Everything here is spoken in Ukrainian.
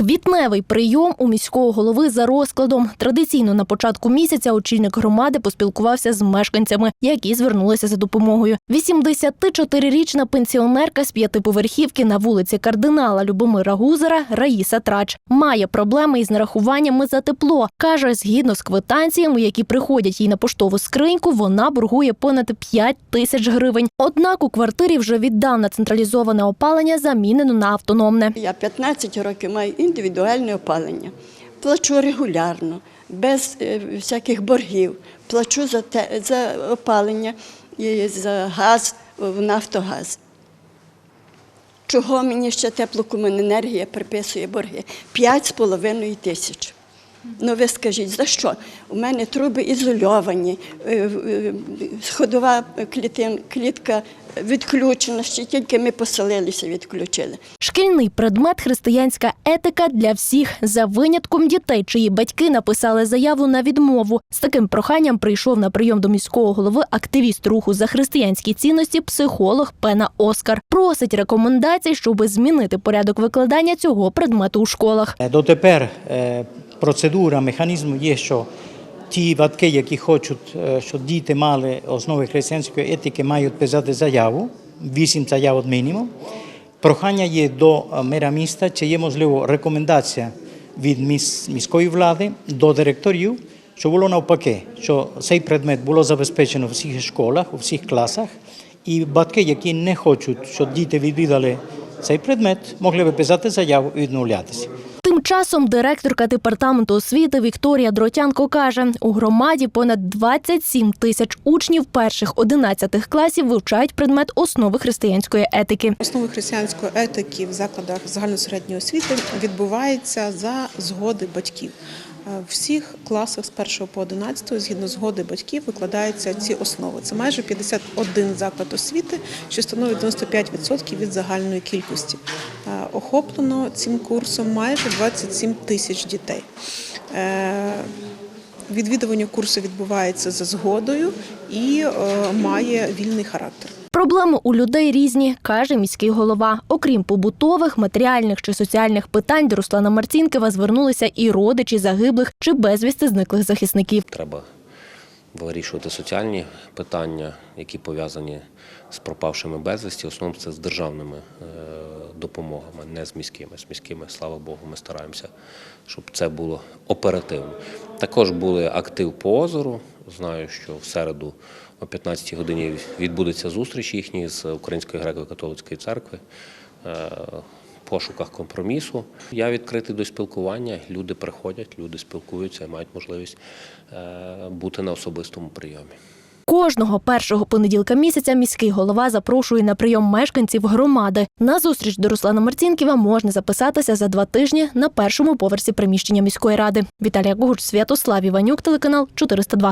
Квітневий прийом у міського голови за розкладом. Традиційно на початку місяця очільник громади поспілкувався з мешканцями, які звернулися за допомогою. 84-річна пенсіонерка з п'ятиповерхівки на вулиці кардинала Любомира Гузера Раїса Трач має проблеми із нарахуваннями за тепло. каже, згідно з квитанціями, які приходять їй на поштову скриньку, вона боргує понад 5 тисяч гривень. Однак у квартирі вже віддавна централізоване опалення замінено на автономне. Я 15 років маю індивідуальне опалення. Плачу регулярно, без е, всяких боргів. Плачу за, те, за опалення за газ в Нафтогаз. Чого мені ще теплокомуненергія приписує борги? 5,5 тисяч. Ну ви скажіть, за що? У мене труби ізольовані, е, е, сходова клітка відключена, ще тільки ми поселилися, відключили. Шкільний предмет християнська етика для всіх за винятком дітей, чиї батьки написали заяву на відмову. З таким проханням прийшов на прийом до міського голови активіст руху за християнські цінності, психолог Пена Оскар. Просить рекомендацій, щоби змінити порядок викладання цього предмету у школах. Е, Дотепер е, процедура, механізм є, що ті батьки, які хочуть, е, щоб діти мали основи християнської етики, мають писати заяву, вісім заяв мінімум. Прохання є до е, мера міста, чи є можливо рекомендація від міської влади до директорів, що було навпаки, що цей предмет було забезпечено в всіх школах, у всіх класах, і батьки, які не хочуть, щоб діти відвідали цей предмет, могли би писати заяву і відмовлятися. Тим часом директорка департаменту освіти Вікторія Дротянко каже, у громаді понад 27 тисяч учнів перших 11 класів вивчають предмет основи християнської етики. Основи християнської етики в закладах загальносередньої освіти відбувається за згоди батьків. Е, В всіх класах з 1 по 11, згідно згоди батьків, викладаються ці основи. Це майже 51 заклад освіти, що становить 95% від загальної кількості. Е, Охоплено цим курсом майже 27 тисяч дітей. Е, Відвідування курсу відбувається за згодою і е, має вільний характер. Проблеми у людей різні, каже міський голова. Окрім побутових, матеріальних чи соціальних питань, до Руслана Марцінкова звернулися і родичі загиблих чи безвісти зниклих захисників. Треба вирішувати соціальні питання, які пов'язані з пропавшими безвісті. В основному це з державними е, допомогами, не з міськими. З міськими, слава Богу, ми стараємося, щоб це було оперативно. Також були актив по озеру. Знаю, що в середу о 15-й годині відбудеться зустріч їхній з Української греко-католицької церкви. Пошуках компромісу. Я відкритий до спілкування. Люди приходять, люди спілкуються і мають можливість е, бути на особистому прийомі. Кожного першого понеділка місяця міський голова запрошує на прийом мешканців громади. На зустріч до Руслана Марцінківа можна записатися за два тижні на першому поверсі приміщення міської ради. Віталія Гугуч, Святослав Іванюк, телеканал 402.